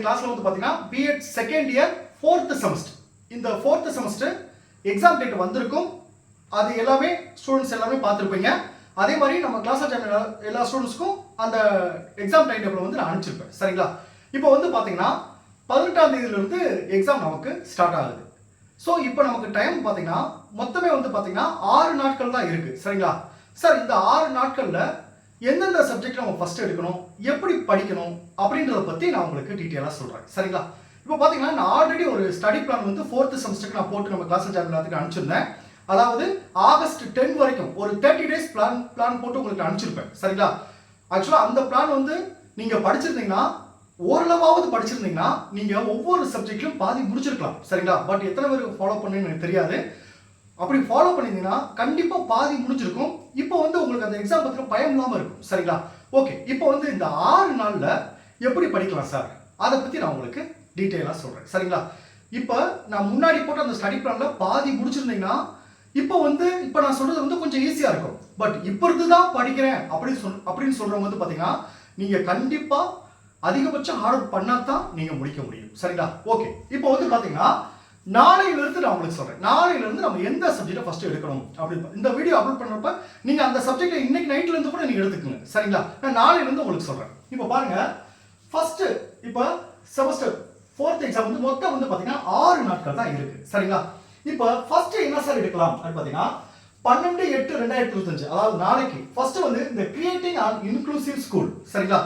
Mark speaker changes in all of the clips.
Speaker 1: கிளாஸ்ல வந்து பாத்தீங்கன்னா B Ed second year fourth semester இந்த ஃபோர்த் செமஸ்டர் எக்ஸாம் டேட் வந்திருக்கும். அது எல்லாமே ஸ்டூடெண்ட்ஸ் எல்லாமே பார்த்துருப்பீங்க. அதே மாதிரி நம்ம கிளாஸ் எல்லா எல்லா ஸ்டூடெண்ட்ஸ்க்கும் அந்த எக்ஸாம் டைம் டேபிள் வந்து நான் அனுப்பிச்சிருப்பேன். சரிங்களா? இப்போ வந்து பார்த்தீங்கன்னா பதினெட்டாம் தேதியிலிருந்து எக்ஸாம் நமக்கு ஸ்டார்ட் ஆகுது. ஸோ இப்போ நமக்கு டைம் பார்த்தீங்கன்னா மொத்தமே வந்து பார்த்தீங்கன்னா ஆறு நாட்கள் தான் இருக்கு. சரிங்களா? சார் இந்த ஆறு நாட்களில் எந்தெந்த சப்ஜெக்ட் நம்ம ஃபர்ஸ்ட் எடுக்கணும் எப்படி படிக்கணும் அப்படின்றத பற்றி நான் உங்களுக்கு டீட்டெயிலாக சொல்கிறேன் சரிங்களா? இப்போ பார்த்தீங்கன்னா நான் ஆல்ரெடி ஒரு ஸ்டடி பிளான் வந்து ஃபோர்த்து செமஸ்டருக்கு நான் போட்டு நம்ம கிளாஸ் சேனல் எல்லாத்துக்கும் அனுப்பிச்சிருந்தேன். அதாவது ஆகஸ்ட் டென் வரைக்கும் ஒரு தேர்ட்டி டேஸ் பிளான் பிளான் போட்டு உங்களுக்கு அனுப்பிச்சிருப்பேன். சரிங்களா? ஆக்சுவலாக அந்த பிளான் வந்து நீங்கள் படிச்சிருந்தீங்கன்னா ஓரளவாவது படிச்சிருந்தீங்கன்னா நீங்கள் ஒவ்வொரு சப்ஜெக்ட்லையும் பாதி முடிச்சிருக்கலாம். சரிங்களா? பட் எத்தனை பேருக்கு ஃபாலோ பண்ணுன்னு எனக்கு தெரியாது. அப்படி ஃபாலோ பண்ணியிருந்தீங்கன்னா கண்டிப்பாக பாதி முடிஞ்சிருக்கும். இப்போ வந்து உங்களுக்கு அந்த எக்ஸாம் பற்றின பயம் இல்லாமல் இருக்கும். சரிங்களா? ஓகே இப்போ வந்து இந்த ஆறு நாளில் எப்படி படிக்கலாம் சார் அதை பற்றி நான் உங்களுக்கு டீட்டெயிலாக சொல்கிறேன் சரிங்களா? இப்போ நான் முன்னாடி போட்ட அந்த ஸ்டடி பிளானில் பாதி முடிச்சிருந்தீங்கன்னா இப்போ வந்து இப்போ நான் சொல்கிறது வந்து கொஞ்சம் ஈஸியாக இருக்கும். பட் இப்போ இருந்து தான் படிக்கிறேன் அப்படின்னு சொல் அப்படின்னு சொல்கிறவங்க வந்து பார்த்தீங்கன்னா நீங்கள் கண்டிப்பாக அதிகபட்சம் ஹார்ட் ஒர்க் பண்ணால் தான் நீங்கள் முடிக்க முடியும். சரிங்களா? ஓகே இப்போ வந்து பார்த்தீங்கன்னா நாளையிலிருந்து நான் உங்களுக்கு சொல்கிறேன் நாளையிலிருந்து நம்ம எந்த சப்ஜெக்டை ஃபஸ்ட்டு எடுக்கணும்? அப்படின்னு இந்த வீடியோ அப்லோட் பண்ணுறப்ப நீங்கள் அந்த சப்ஜெக்டை இன்னைக்கு நைட்லேருந்து கூட நீங்கள் எடுத்துக்கோங்க. சரிங்களா? நான் நாளையிலேருந்து உங்களுக்கு சொல்கிறேன் இப்போ பாருங்கள் ஃபஸ்ட்டு இப்போ செமஸ்டர் ஃபோர்த் எக்ஸாம் வந்து மொத்தம் வந்து பார்த்தீங்கன்னா ஆறு நாட்கள் தான் இருக்குது சரிங்களா? இப்போ ஃபஸ்ட்டு என்ன சார் எடுக்கலாம்? அப்படின்னு பார்த்தீங்கன்னா பன்னெண்டு எட்டு ரெண்டாயிரத்தி இருபத்தஞ்சு. அதாவது நாளைக்கு. ஃபர்ஸ்ட் வந்து இந்த கிரியேட்டிங் ஆன் இன்க்ளூசிவ் ஸ்கூல் சரிங்களா?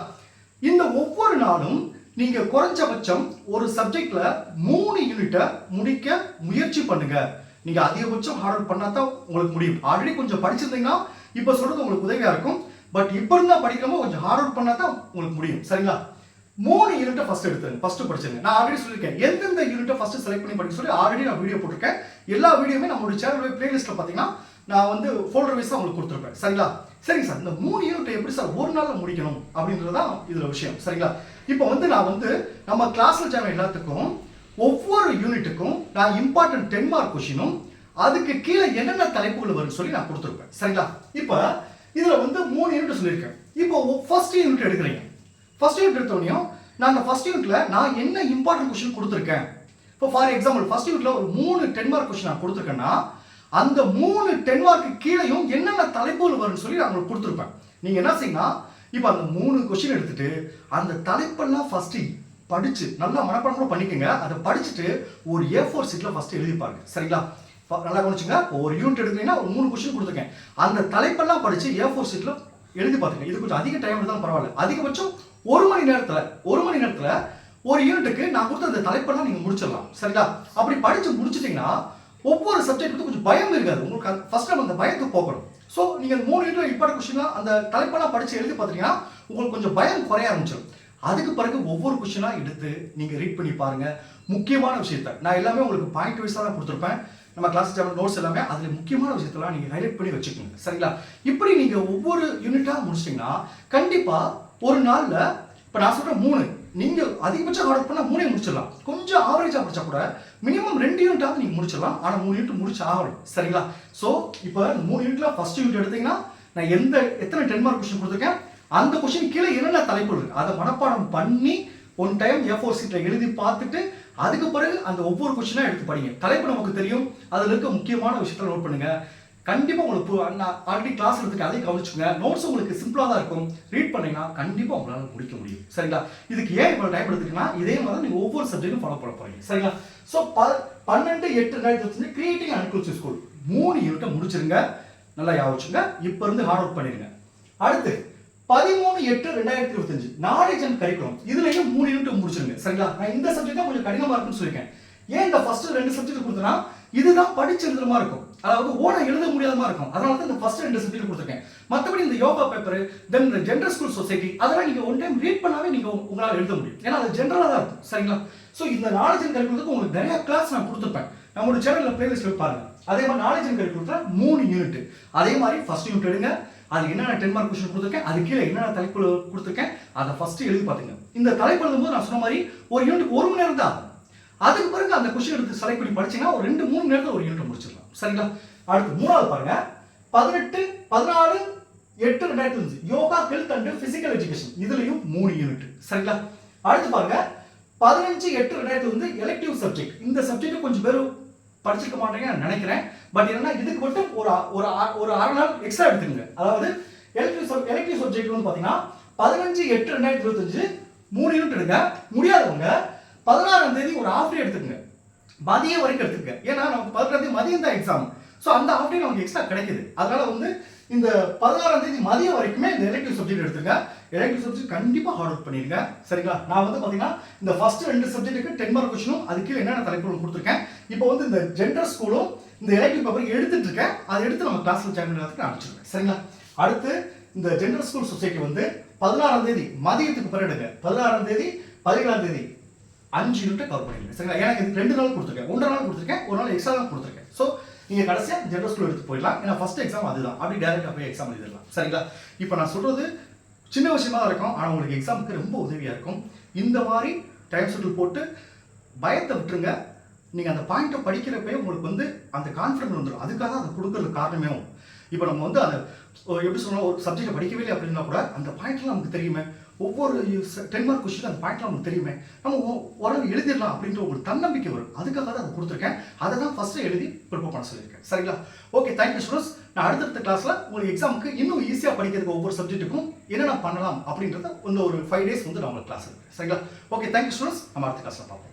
Speaker 1: இந்த ஒவ்வொரு நாளும் நீங்க குறைஞ்சபட்சம் ஒரு சப்ஜெக்ட்ல மூணு யூனிட்டை முடிக்க முயற்சி பண்ணுங்க. நீங்க அதிகபட்சம் ஹார்ட் ஒர்க் தான் உங்களுக்கு முடியும். ஆல்ரெடி கொஞ்சம் படிச்சிருந்தீங்கன்னா இப்போ சொல்றது உங்களுக்கு உதவியா இருக்கும். பட் இப்போ இருந்தா படிக்கிறோமோ கொஞ்சம் ஹார்ட் ஒர்க் பண்ணா தான் உங்களுக்கு முடியும். சரிங்களா? மூணு யூனிட்டை ஃபர்ஸ்ட் எடுத்துருங்க. ஃபர்ஸ்ட் படிச்சிருங்க. நான் ஆல்ரெடி சொல்லியிருக்கேன். எந்தெந்த யூனிட்டை ஃபர்ஸ்ட் செலக்ட் பண்ணி படிக்க சொல்லி ஆல்ரெடி நான் வீடியோ போட்டிருக்கேன். எல்லா வீடியோமே நம்மளுடைய சேனல் பிளேலிஸ்ட்ல பார்த்தீங்கன்னா நான் வந்து ஃபோல்டர் வைஸ் உங்களுக்கு கொடுத்துருப்பேன். சரிங்களா? சரிங்க சார். இந்த மூணு யூனிட்டை எப்படி சார் ஒரு நாள்ல முடிக்கணும் அப்படின்றது தான் இதுல விஷயம். சரிங்களா? இப்போ வந்து நான் வந்து நம்ம கிளாஸில் சேனல் எல்லாத்துக்கும் ஒவ்வொரு யூனிட்டுக்கும் நான் இம்பார்ட்டன்ட் டென் மார்க் கொஷினும் அதுக்கு கீழே என்னென்ன தலைப்புகள் வரும்னு சொல்லி நான் கொடுத்துருப்பேன். சரிங்களா? இப்போ இதில் வந்து மூணு யூனிட் சொல்லியிருக்கேன். இப்போ ஃபர்ஸ்ட் யூனிட் எடுக்கிறீங்க. ஃபர்ஸ்ட் யூனிட் எடுத்தோடனையும் நான் அந்த ஃபர்ஸ்ட் யூனிட்ல நான் என்ன இம்பார்ட்டன்ட் கொஷின் கொடுத்துருக்கேன்? இப்போ ஃபார் எக்ஸாம்பிள் ஃபர்ஸ்ட் யூனிட்ல ஒரு மூணு டென் மார்க் கொஷின் நான் கொடுத்துருக்கேன்னா அந்த மூணு டென் மார்க்கு கீழேயும் என்னென்ன தலைப்புகள் வரும்னு சொல்லி நான் உங்களுக்கு கொடுத்துருப்பேன். நீங்கள் என்ன செய்யுங்கன்னா இப்போ அந்த மூணு கொஷின் எடுத்துட்டு அந்த தலைப்பெல்லாம் ஃபர்ஸ்ட் படிச்சு நல்லா மனப்பாடம் கூட பண்ணிக்கோங்க. அதை படிச்சுட்டு ஒரு ஏ ஃபோர் சீட்டில் ஃபர்ஸ்ட் எழுதி பாருங்க. சரிங்களா? நல்லா கவனிச்சுங்க ஒரு யூனிட் எடுக்கிறீங்கன்னா ஒரு மூணு கொஸ்டின் கொடுத்துருக்கேன். அந்த தலைப்பெல்லாம் படிச்சு ஏ ஃபோர் சீட்டில் எழுதி பார்த்துங்க இது கொஞ்சம் அதிக டைம் எடுத்தாலும் பரவாயில்ல. அதிகபட்சம் ஒரு மணி நேரத்தில் ஒரு மணி நேரத்தில் ஒரு யூனிட்டுக்கு நான் கொடுத்த அந்த தலைப்பெல்லாம் நீங்கள் முடிச்சிடலாம். சரிங்களா? அப்படி படிச்சு முடிச்சிட்டிங்கன்னா ஒவ்வொரு சப்ஜெக்ட்டுக்கும் கொஞ்சம் பயம் இருக்காது. உங்களுக்கு ஃபர்ஸ்ட் நம்ம அந்த பயத்தை போக்கணும். ஸோ நீங்கள் அந்த மூணு யூனிட் இம்பார்ட்டன் கொஸ்டின்லாம் அந்த தலைப்பெல்லாம் படித்து எழுதி பார்த்தீங்கன்னா உங்களுக்கு கொஞ்சம் பயம் குறைய ஆரம்பிச்சிடும் அதுக்கு பிறகு ஒவ்வொரு கொஷினாக எடுத்து நீங்கள் ரீட் பண்ணி பாருங்கள் முக்கியமான விஷயத்த. நான் எல்லாமே உங்களுக்கு பாயிண்ட் வைஸாக தான் கொடுத்துருப்பேன். நம்ம கிளாஸ் சேனல் நோட்ஸ் எல்லாமே அதில் முக்கியமான விஷயத்தெல்லாம் நீங்கள் ஹைலைட் பண்ணி வச்சுக்கோங்க. சரிங்களா? இப்படி நீங்கள் ஒவ்வொரு யூனிட்டாக முடிச்சிட்டிங்கன்னா கண்டிப்பாக ஒரு நாளில் இப்போ நான் சொல்கிறேன் மூணு. நீங்க அதிகபட்சம் ஆர்டர் பண்ணால் மூணே முடிச்சிடலாம். கொஞ்சம் ஆவரேஜா படித்தா கூட மினிமம் ரெண்டு யூனிட்டாவது நீங்க முடிச்சிடலாம். ஆனால் மூணு யூனிட் முடிச்சு ஆகணும். சரிங்களா? சோ இப்போ மூணு யூனிட்டில் ஃபஸ்ட் யூனிட் எடுத்தீங்கன்னா நான் எந்த எத்தனை டென் மார்க் கொஸ்டின் கொடுத்துருக்கேன்? அந்த கொஸ்டின் கீழே என்னென்ன தலைப்பு இருக்கு? அதை மனப்பாடம் பண்ணி ஒன் டைம் ஏ ஃபோர் சீட்டில் எழுதி பார்த்துட்டு அதுக்கு பிறகு அந்த ஒவ்வொரு கொஸ்டினா எடுத்து படிங்க. தலைப்பு நமக்கு தெரியும். அதுல இருக்க முக்கியமான விஷயத்த நோட் பண்ணுங்க. கண்டிப்பா உங்களுக்கு நான் ஆல்ரெடி கிளாஸ் எடுத்துக்க அதையும் கவனிச்சுங்க நோட்ஸ் உங்களுக்கு சிம்பிளா தான் இருக்கும். ரீட் பண்ணீங்கன்னா கண்டிப்பா உங்களால் முடிக்க முடியும். சரிங்களா? இதுக்கு ஏன் இவ்வளவு டைம் எடுத்துக்கன்னா இதே மாதிரி நீங்கள் ஒவ்வொரு சப்ஜெக்டும் ஃபாலோ பண்ண போறீங்க. சரிங்களா? சோ பன்னெண்டு எட்டு ரெண்டாயிரத்தி இருபத்தஞ்சு கிரியேட்டிங் அண்ட் இன்க்ளூசிவ் ஸ்கூல் மூணு யூனிட்டை முடிச்சிருங்க. நல்லா யாவச்சுங்க இப்போ இருந்து ஹார்ட் ஒர்க் பண்ணிருங்க அடுத்து பதிமூணு எட்டு ரெண்டாயிரத்தி இருபத்தஞ்சு நாலேஜ் அண்ட் கரிக்குலம் இதுலையும் மூணு யூனிட் முடிச்சிருங்க. சரிங்களா? நான் இந்த சப்ஜெக்ட் தான் கொஞ்சம் கடினமா இருக்குன்னு சொல்லியிருக்கேன். ஏன் இந்த ஃபர்ஸ்ட் ரெண்டு சப்ஜெக்ட் கொடுத்தனா இதுதான் படிச்சு இருக்கும். அதாவது ஓட எழுத முடியாத மாதிரி இருக்கும். அதனால தான் இந்த ஃபர்ஸ்ட் ரெண்டு சப்ஜெக்ட் கொடுத்துருக்கேன். மற்றபடி இந்த யோகா பேப்பர் தென் இந்த ஜென்ரல் ஸ்கூல் சொசைட்டி அதெல்லாம் நீங்கள் ஒன் டைம் ரீட் பண்ணாவே நீங்கள் உங்களால் எழுத முடியும். ஏன்னா அது ஜென்ரலாக தான் இருக்கும். சரிங்களா? ஸோ இந்த நாலேஜ் அண்ட் கரிக்குலத்துக்கு உங்களுக்கு நிறைய கிளாஸ் நான் கொடுத்துருப்பேன். நம்மளோட சேனலில் பிளேலிஸ்ட் பாருங்க. அதே மாதிரி நாலேஜ் அண்ட் கரிக்குலத்துல மூணு யூனிட் அதே மாதிரி ஃபர்ஸ்ட் யூனிட் எடுங்க. அது என்னென்ன டென் மார்க் கொஸ்டின் கொடுத்துருக்கேன். அது கீழே என்னென்ன தலைப்பு கொடுத்துருக்கேன். அதை ஃபர்ஸ்ட் எழுதி பார்த்துங்க இந்த தலைப்பு எழுதும்போது நான் சொன்ன மாதிரி ஒரு யூனிட் ஒரு மணி நேரம் தான் அதுக்கு பிறகு அந்த கொஷின் எடுத்து செலக்ட் பண்ணி படிச்சீங்கன்னா ஒரு ரெண்டு மூணு நேரத்தில் ஒரு யூனிட் முடிச்சிடலாம். சரிங்களா? அடுத்து மூணாவது பாருங்க. பதினெட்டு பதினாலு எட்டு ரெண்டாயிரத்தி அஞ்சு. Yoga health and physical education இதுலயும் மூணு யூனிட் சரிங்களா? அடுத்து பாருங்க. பதினஞ்சு எட்டு ரெண்டாயிரத்தி வந்து எலெக்டிவ் சப்ஜெக்ட் இந்த சப்ஜெக்ட் கொஞ்சம் பேர் படிச்சிருக்க மாட்டேங்கன்னு நினைக்கிறேன். பட் என்னன்னா இதுக்கு மட்டும் ஒரு ஒரு அ- ஒரு அரை நாள் எக்ஸ்ட்ரா எடுத்துக்கங்க. அதாவது எலக்டிவ் எலக்டிவ் சப்ஜெக்ட் வந்து பார்த்தீங்கன்னா பதினஞ்சு எட்டு ரெண்டாயிரத்தி இருபத்தஞ்சு மூணு யூனிட் எடுங்க. முடியாதவங்க பதினாறாம் தேதி ஒரு ஆஃப் டே எடுத்துக்கங்க. மதியம் வரைக்கும் எடுத்துக்கங்க. ஏன்னா நமக்கு பதினாறாம் தேதி மதியம் தான் எக்ஸாம் ஸோ அந்த ஆஃப் டே நமக்கு எக்ஸ்ட்ரா கிடைக்குது. அதனால வந்து இந்த பதினாறாம் தேதி மதியம் வரைக்குமே இந்த எலக்டிவ் சப்ஜெக்ட் எடுத்துங்க எலக்டிவ் சப்ஜெக்ட் கண்டிப்பாக ஹார்ட் ஒர்க் பண்ணியிருக்கேன் சரிங்களா? நான் வந்து பார்த்தீங்கன்னா இந்த ஃபர்ஸ்ட் ரெண்டு சப்ஜெக்ட்டுக்கு டென் மார்க் கொஸ்டினும் அதுக்கு என்னென்ன தலைப்புகளும் கொடுத்துருக்கேன். இப்போ வந்து இந்த ஜெண்டர் ஸ்கூலும் இந்த எலக்டிவ் பேப்பர் எடுத்துட்டு இருக்கேன். அதை எடுத்து நம்ம கிளாஸ்ல ஜாயின் பண்ணுறதுக்கு நான் அனுப்பிச்சிருக்கேன் சரிங்களா? அடுத்து இந்த ஜெண்டர் ஸ்கூல் சொசைட்டி வந்து பதினாறாம் தேதி மதியத்துக்கு பிறகு எடுங்க. பதினாறாம் தேதி பதினேழாம் தேதி அஞ்சு யூனிட்டை கவர் பண்ணிடுங்க சரிங்களா? எனக்கு இது ரெண்டு நாள் கொடுத்துருக்கேன். ஒன்றரை நாள் கொடுத்துருக்கேன் ஒரு நாள் எக்ஸ்ட்ரா நாள் கொடுத்துருக்கேன். ஸோ நீங்கள் கடைசியாக ஜென்ரல் ஸ்கூல் எடுத்து போயிடலாம். ஏன்னா ஃபஸ்ட் எக்ஸாம் அதுதான். அப்படி டேரெக்டாக போய் எக்ஸாம் எழுதிடலாம். சரிங்களா? இப்போ நான் சொல்கிறது சின்ன விஷயமா தான் இருக்கும். ஆனால் உங்களுக்கு எக்ஸாமுக்கு ரொம்ப உதவியாக இருக்கும். இந்த மாதிரி டைம் ஷெட்யூல் போட்டு பயத்தை விட்டுருங்க. நீங்கள் அந்த பாயிண்ட்டை படிக்கிறப்பே உங்களுக்கு வந்து அந்த கான்ஃபிடன்ஸ் வந்துடும் அதுக்காக தான் அதை கொடுக்கறது காரணமே இப்போ நம்ம வந்து அந்த எப்படி சொல்லணும் ஒரு சப்ஜெக்ட் படிக்கவே இல்லை அப்படின்னா கூட அந்த பாயிண்ட்லாம் நமக்கு தெரியுமே. ஒவ்வொரு டென் மார்க் கொஸ்டின் அந்த பாயிண்ட்லாம் நமக்கு தெரியுமே. நம்ம ஓ- ஓரளவு எழுதிடலாம் அப்படின்ற ஒரு தன்னம்பிக்கை வரும். அதுக்காக தான் அதை கொடுத்துருக்கேன். அதை தான் ஃபஸ்ட்டு எழுதி ப்ரிப்பேர் பண்ண சொல்லியிருக்கேன். சரிங்களா? ஓகே தேங்க்யூ ஸ்டூடெண்ட்ஸ் நான் அடுத்தடுத்த கிளாஸில் உங்களுக்கு எக்ஸாமுக்கு இன்னும் ஈஸியாக படிக்கிறதுக்கு ஒவ்வொரு சப்ஜெக்ட்டுக்கும் என்னென்ன பண்ணலாம் அப்படின்றத இந்த ஒரு ஃபைவ் டேஸ் வந்து நான் உங்களுக்கு கிளாஸ் எடுக்கிறேன் சரிங்களா? ஓகே தேங்க்யூ ஸ்டூடெண்ட்ஸ் நம்ம அடுத்த கிளாஸில் பார்ப்போம்.